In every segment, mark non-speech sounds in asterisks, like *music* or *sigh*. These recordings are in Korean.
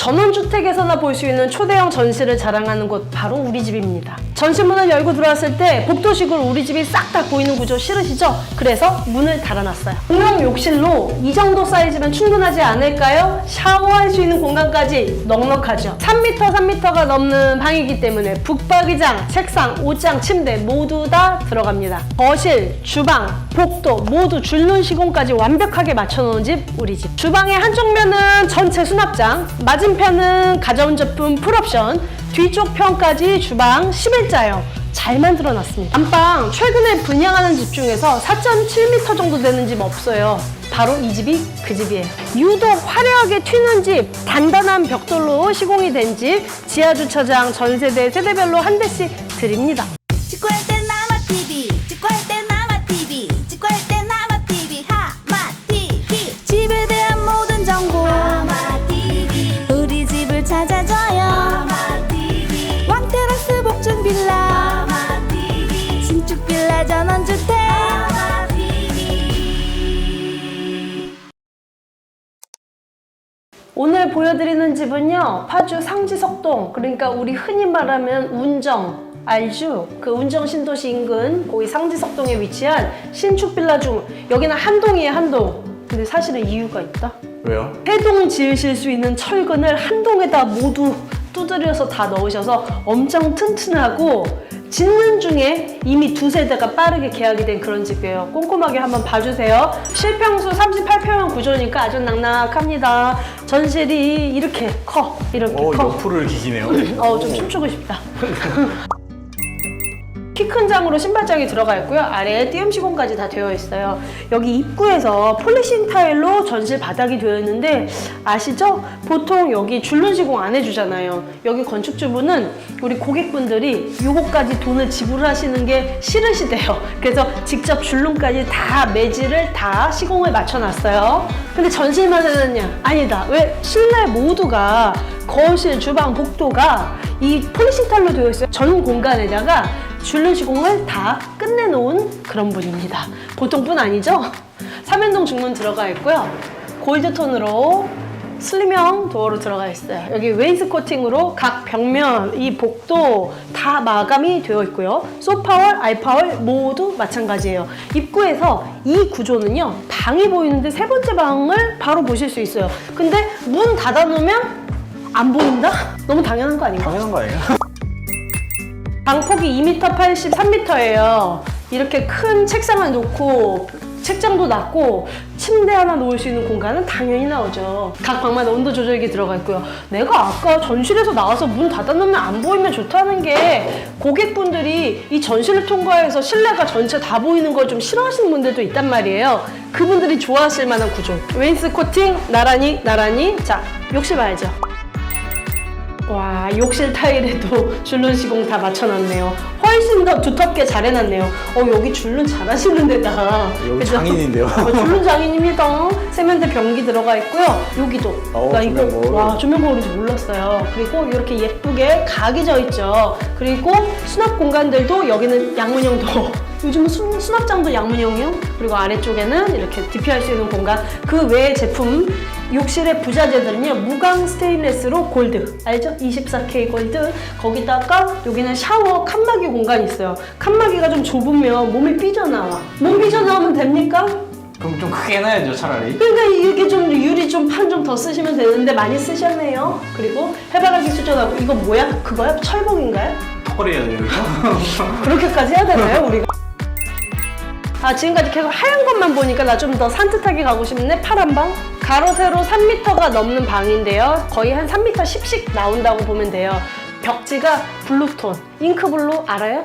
전원주택에서나 볼 수 있는 초대형 전시를 자랑하는 곳 바로 우리 집입니다. 전시문을 열고 들어왔을 때 복도식으로 우리 집이 싹 다 보이는 구조 싫으시죠? 그래서 문을 달아놨어요. 공용 욕실로 이 정도 사이즈면 충분하지 않을까요? 샤워할 수 있는 공간까지 넉넉하죠. 3m, 3m가 넘는 방이기 때문에 북박이장, 책상, 옷장, 침대 모두 다 들어갑니다. 거실, 주방, 복도 모두 줄눈 시공까지 완벽하게 맞춰놓은 집 우리 집. 주방의 한쪽 면은 전체 수납장, 맞은편은 가전제품 풀옵션, 뒤쪽 편까지 주방 11자요. 잘 만들어 놨습니다. 안방 최근에 분양하는 집 중에서 4.7m 정도 되는 집 없어요. 바로 이 집이 그 집이에요. 유독 화려하게 튀는 집, 단단한 벽돌로 시공이 된 집, 지하 주차장 전세대 세대별로 한 대씩 드립니다. 보여드리는 집은요 파주 상지석동 그러니까 우리 흔히 말하면 운정 알죠? 그 운정 신도시 인근 거기 상지석동에 위치한 신축 빌라 중 여기는 한 동이에요 한동 근데 사실은 이유가 있다 왜요? 세동 지으실 수 있는 철근을 한 동에다 모두 두드려서 다 넣으셔서 엄청 튼튼하고 짓는 중에 이미 두 세대가 빠르게 계약이 된 그런 집이에요. 꼼꼼하게 한번 봐주세요. 실평수 38평형 구조니까 아주 낙낙합니다. 전실이 이렇게 커. 이렇게 어, 커. 옆으로 기시네요. 어, 좀 춤추고 싶다. *laughs* 키큰 장으로 신발장이 들어가 있고요. 아래에 띄움 시공까지 다 되어 있어요. 여기 입구에서 폴리싱 타일로 전실 바닥이 되어 있는데 아시죠? 보통 여기 줄눈 시공 안 해주잖아요. 여기 건축주분은 우리 고객분들이 요거까지 돈을 지불하시는 게 싫으시대요. 그래서 직접 줄눈까지 다 매질을 다 시공을 맞춰놨어요. 근데 전실만 해놨냐? 아니다. 왜 실내 모두가 거실, 주방, 복도가 이 폴리싱 타일로 되어 있어요. 전 공간에다가 줄눈 시공을 다 끝내놓은 그런 분입니다. 보통 분 아니죠? 삼연동 중문 들어가 있고요. 골드 톤으로 슬림형 도어로 들어가 있어요. 여기 웨이스 코팅으로 각 벽면, 이 복도 다 마감이 되어 있고요. 소파월, 알파월 모두 마찬가지예요. 입구에서 이 구조는요, 방이 보이는데 세 번째 방을 바로 보실 수 있어요. 근데 문 닫아놓으면 안 보인다? 너무 당연한 거 아닌가? 당연한 거 아니에요? 방폭이 2m 80, 3m예요. 이렇게 큰 책상을 놓고 책장도 낮고 침대 하나 놓을 수 있는 공간은 당연히 나오죠. 각 방마다 온도 조절기 들어가 있고요. 내가 아까 전실에서 나와서 문 닫아놓으면 안 보이면 좋다는 게 고객분들이 이 전실을 통과해서 실내가 전체 다 보이는 걸 좀 싫어하시는 분들도 있단 말이에요. 그분들이 좋아하실 만한 구조. 웨인스 코팅 나란히 나란히 자 욕실 봐야죠. 와 욕실 타일에도 *laughs* 줄눈 시공 다 맞춰놨네요. 훨씬 더 두텁게 잘 해놨네요. 어 여기 줄눈 잘하시는 데다. 여기 그죠? 장인인데요. 어, 줄눈 장인입니다. 세면대 변기 들어가 있고요. 여기도 어, 나 이거 조명볼. 와 조명볼인지 몰랐어요. 그리고 이렇게 예쁘게 각이 져 있죠. 그리고 수납 공간들도 여기는 양문형 도 *laughs* 요즘은 수, 수납장도 양문형이요. 그리고 아래쪽에는 이렇게 DP할 수 있는 공간. 그 외의 제품 욕실의 부자재들은요 무광 스테인레스로 골드 알죠? 24K 골드 거기다가 여기는 샤워 칸막이 공간이 있어요 칸막이가 좀 좁으면 몸이 삐져나와 몸 삐져나오면 됩니까? 그럼 좀 크게 해놔야죠, 차라리. 그러니까 이게 좀 유리 좀 판 좀 더 쓰시면 되는데 많이 쓰셨네요 그리고 해바라기 수전하고 이거 뭐야? 그거야? 철봉인가요? 털이에요, 여기서. 그렇게까지 해야 되나요 우리가? 아 지금까지 계속 하얀 것만 보니까 나 좀 더 산뜻하게 가고 싶네 파란 방 가로 세로 3m가 넘는 방인데요 거의 한 3m 10씩 나온다고 보면 돼요 벽지가 블루톤 잉크블루 알아요?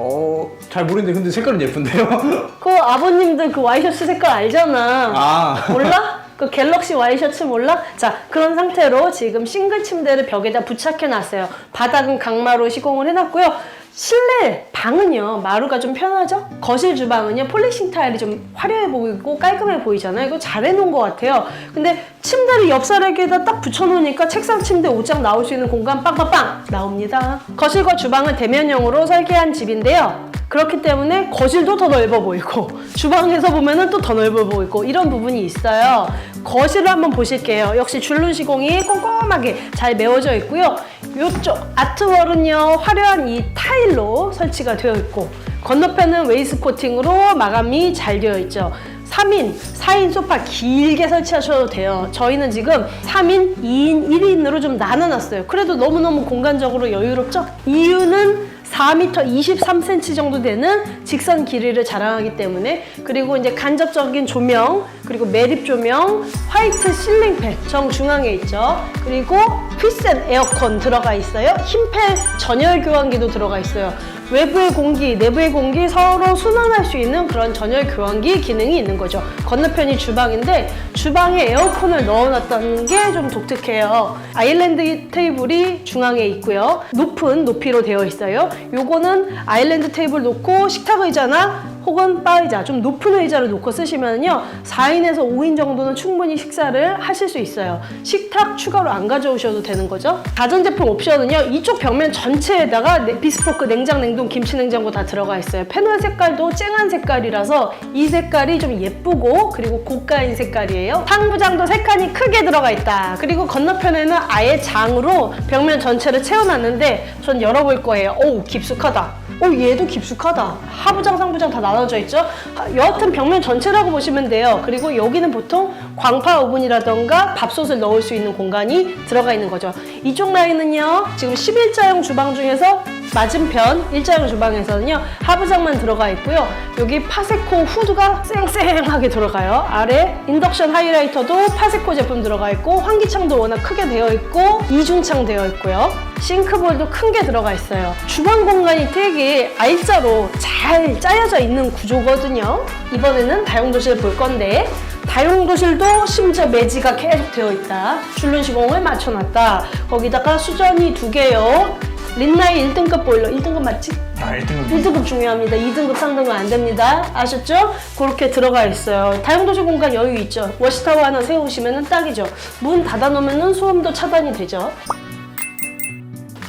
어, 잘 모르는데, 근데 색깔은 예쁜데요? *laughs* 그 아버님들 그 와이셔츠 색깔 알잖아 아. 몰라? *laughs* 그 갤럭시 와이셔츠 몰라? 자 그런 상태로 지금 싱글 침대를 벽에다 부착해 놨어요 바닥은 강마로 시공을 해놨고요 실내 방은요 마루가 좀 편하죠? 거실 주방은요 폴리싱 타일이 좀 화려해 보이고 깔끔해 보이잖아요. 이거 잘 해놓은 것 같아요. 근데 침대를 옆사락에다 딱 붙여놓으니까 책상 침대 옷장 나올 수 있는 공간 빵빵빵 나옵니다. 거실과 주방을 대면형으로 설계한 집인데요 그렇기 때문에 거실도 더 넓어 보이고 주방에서 보면은 또 더 넓어 보이고 이런 부분이 있어요. 거실을 한번 보실게요. 역시 줄눈 시공이 꼼꼼하게 잘 메워져 있고요. 이쪽 아트월은요 화려한 이 타일로 설치가 되어 있고 건너편은 웨이스코팅으로 마감이 잘 되어 있죠. 3인, 4인 소파 길게 설치하셔도 돼요. 저희는 지금 3인, 2인, 1인으로 좀 나눠놨어요. 그래도 너무너무 공간적으로 여유롭죠? 이유는 4m 23cm 정도 되는 직선 길이를 자랑하기 때문에 그리고 이제 간접적인 조명 그리고 매립 조명 화이트 실링 팬 정중앙에 있죠. 그리고 휘셋 에어컨 들어가 있어요. 흰팬 전열 교환기도 들어가 있어요. 외부의 공기 내부의 공기 서로 순환할 수 있는 그런 전열 교환기 기능이 있는 거죠. 건너편이 주방인데 주방에 에어컨을 넣어놨다는 게 좀 독특해요. 아일랜드 테이블이 중앙에 있고요. 높은 높이로 되어 있어요. 요거는 아일랜드 테이블 놓고 식탁 의자나 혹은 바 의자 좀 높은 의자를 놓고 쓰시면요 4인에서 5인 정도는 충분히 식사를 하실 수 있어요. 식탁 추가로 안 가져오셔도 되는 거죠? 가전제품 옵션은요 이쪽 벽면 전체에다가 네- 비스포크 냉장 냉동 김치 냉장고 다 들어가 있어요. 패널 색깔도 쨍한 색깔이라서 이 색깔이 좀 예쁘고 그리고 고가인 색깔이에요. 상부장도 세 칸이 크게 들어가 있다. 그리고 건너편에는 아예 장으로 벽면 전체를 채워놨는데 전 열어볼 거예요. 오 깊숙하다 오 얘도 깊숙하다. 하부장 상부장 다 나눠져 있죠? 하- 여하튼 벽면 전체라고 보시면 돼요. 그리고 여기는 보통 광파 오븐이라던가 밥솥을 넣을 수 있는 공간이 들어가 있는 거죠. 이쪽 라인은요 지금 11자형 주방 중에서 맞은편 일자형 주방에서는요 하부장만 들어가 있고요. 여기 파세코 후드가 쌩쌩하게 들어가요. 아래 인덕션 하이라이터도 파세코 제품 들어가 있고 환기창도 워낙 크게 되어 있고 이중창 되어 있고요. 싱크볼도 큰 게 들어가 있어요. 주방 공간이 되게 알짜로 잘 짜여져 있는 구조거든요. 이번에는 다용도실 볼 건데 다용도실도 심지어 매지가 계속 되어 있다. 줄눈 시공을 맞춰놨다. 거기다가 수전이 두 개요 린나이 1등급 보일러 1등급 맞지? 아 1등급 1등급 중요합니다. 2등급, 3등급 안 됩니다. 아셨죠? 그렇게 들어가 있어요. 다용도실 공간 여유 있죠? 워시타워 하나 세우시면 딱이죠. 문 닫아 놓으면 소음도 차단이 되죠.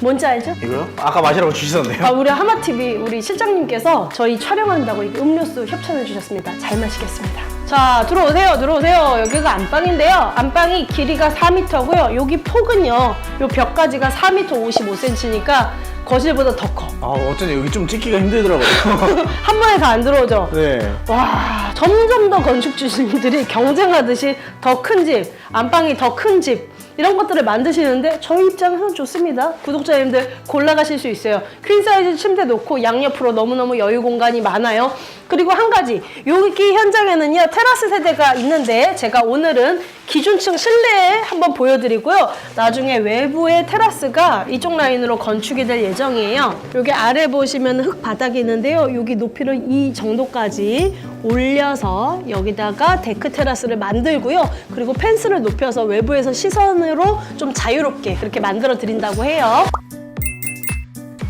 뭔지 알죠? 이거요? 아까 마시라고 주시던데요? 아, 우리 하마TV 우리 실장님께서 저희 촬영한다고 음료수 협찬해 주셨습니다. 잘 마시겠습니다. 자, 들어오세요. 들어오세요. 여기가 안방인데요. 안방이 길이가 4m고요. 여기 폭은요. 요 벽까지가 4m 55cm니까 거실보다 더 커. 아 어쩐지 여기 좀 찍기가 힘들더라고요 *laughs* 한 번에 다 안 들어오죠? 네 와, 점점 더 건축주님들이 경쟁하듯이 더 큰 집, 안방이 더 큰 집, 이런 것들을 만드시는데 저희 입장에서는 좋습니다. 구독자님들 골라가실 수 있어요. 퀸 사이즈 침대 놓고 양옆으로 너무너무 여유 공간이 많아요. 그리고 한 가지, 여기 현장에는요, 테라스 세대가 있는데 제가 오늘은 기준층 실내에 한번 보여드리고요. 나중에 외부의 테라스가 이쪽 라인으로 건축이 될 예정이에요. 여기 아래 보시면 흙 바닥이 있는데요. 여기 높이를 이 정도까지 올려서 여기다가 데크 테라스를 만들고요. 그리고 펜스를 높여서 외부에서 시선으로 좀 자유롭게 그렇게 만들어 드린다고 해요.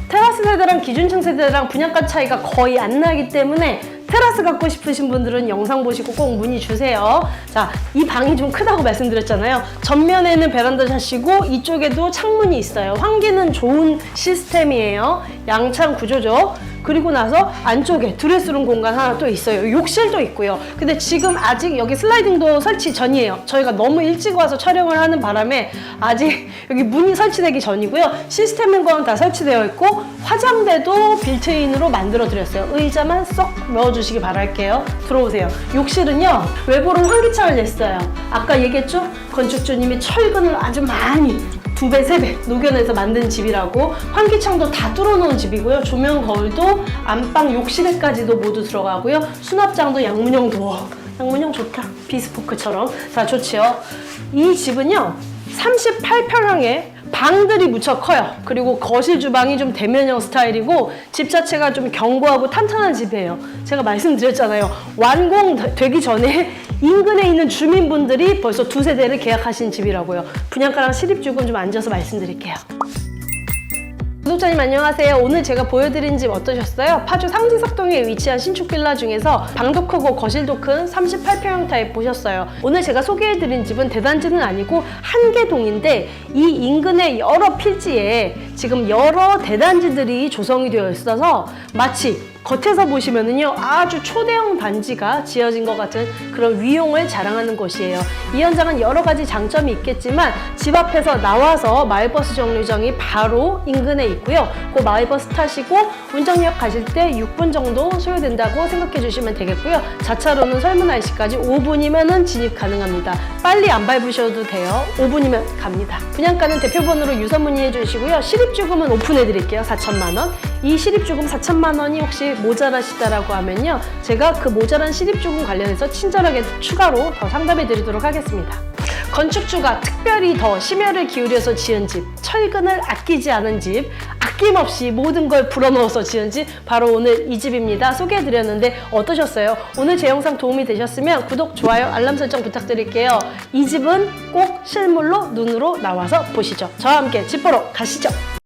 테라스 세대랑 기준층 세대랑 분양가 차이가 거의 안 나기 때문에 테라스 갖고 싶으신 분들은 영상 보시고 꼭 문의 주세요. 자, 이 방이 좀 크다고 말씀드렸잖아요. 전면에는 베란다 샷이고 이쪽에도 창문이 있어요. 환기는 좋은 시스템이에요. 양창 구조죠. 그리고 나서 안쪽에 드레스룸 공간 하나 또 있어요. 욕실도 있고요. 근데 지금 아직 여기 슬라이딩도 설치 전이에요. 저희가 너무 일찍 와서 촬영을 하는 바람에 아직 여기 문이 설치되기 전이고요. 시스템인 건다 설치되어 있고 화장대도 빌트인으로 만들어 드렸어요. 의자만 쏙 넣어주시기 바랄게요. 들어오세요. 욕실은요 외부로 환기창을 냈어요. 아까 얘기했죠? 건축주님이 철근을 아주 많이 두 배, 세 배 녹여내서 만든 집이라고 환기창도 다 뚫어놓은 집이고요. 조명 거울도 안방 욕실에까지도 모두 들어가고요. 수납장도 양문형 도어. 양문형 좋다. 비스포크처럼. 자, 좋지요. 이 집은요. 38평형에 방들이 무척 커요. 그리고 거실 주방이 좀 대면형 스타일이고 집 자체가 좀 견고하고 탄탄한 집이에요. 제가 말씀드렸잖아요. 완공되기 전에 인근에 있는 주민분들이 벌써 두 세대를 계약하신 집이라고요. 분양가랑 실입주금 좀 앉아서 말씀드릴게요. 구독자님 안녕하세요. 오늘 제가 보여드린 집 어떠셨어요? 파주 상지석동에 위치한 신축 빌라 중에서 방도 크고 거실도 큰 38평형 타입 보셨어요. 오늘 제가 소개해드린 집은 대단지는 아니고 한계동인데 이 인근의 여러 필지에 지금 여러 대단지들이 조성이 되어 있어서 마치 겉에서 보시면은요 아주 초대형 단지가 지어진 것 같은 그런 위용을 자랑하는 곳이에요. 이 현장은 여러 가지 장점이 있겠지만 집 앞에서 나와서 마을버스 정류장이 바로 인근에 있고요. 그 마을버스 타시고 운정역 가실 때 6분 정도 소요된다고 생각해 주시면 되겠고요. 자차로는 설문 IC까지 5분이면은 진입 가능합니다. 빨리 안 밟으셔도 돼요. 5분이면 갑니다. 분양가는 대표번호로 유선 문의해 주시고요. 실입주금은 오픈해 드릴게요. 4천만 원. 이 실입주금 4천만 원이 혹시 모자라시다라고 하면요. 제가 그 모자란 실입주금 관련해서 친절하게 추가로 더 상담해 드리도록 하겠습니다. 건축주가 특별히 더 심혈을 기울여서 지은 집, 철근을 아끼지 않은 집, 아낌없이 모든 걸 불어넣어서 지은 집, 바로 오늘 이 집입니다. 소개해 드렸는데 어떠셨어요? 오늘 제 영상 도움이 되셨으면 구독, 좋아요, 알람 설정 부탁드릴게요. 이 집은 꼭 실물로 눈으로 나와서 보시죠. 저와 함께 집 보러 가시죠.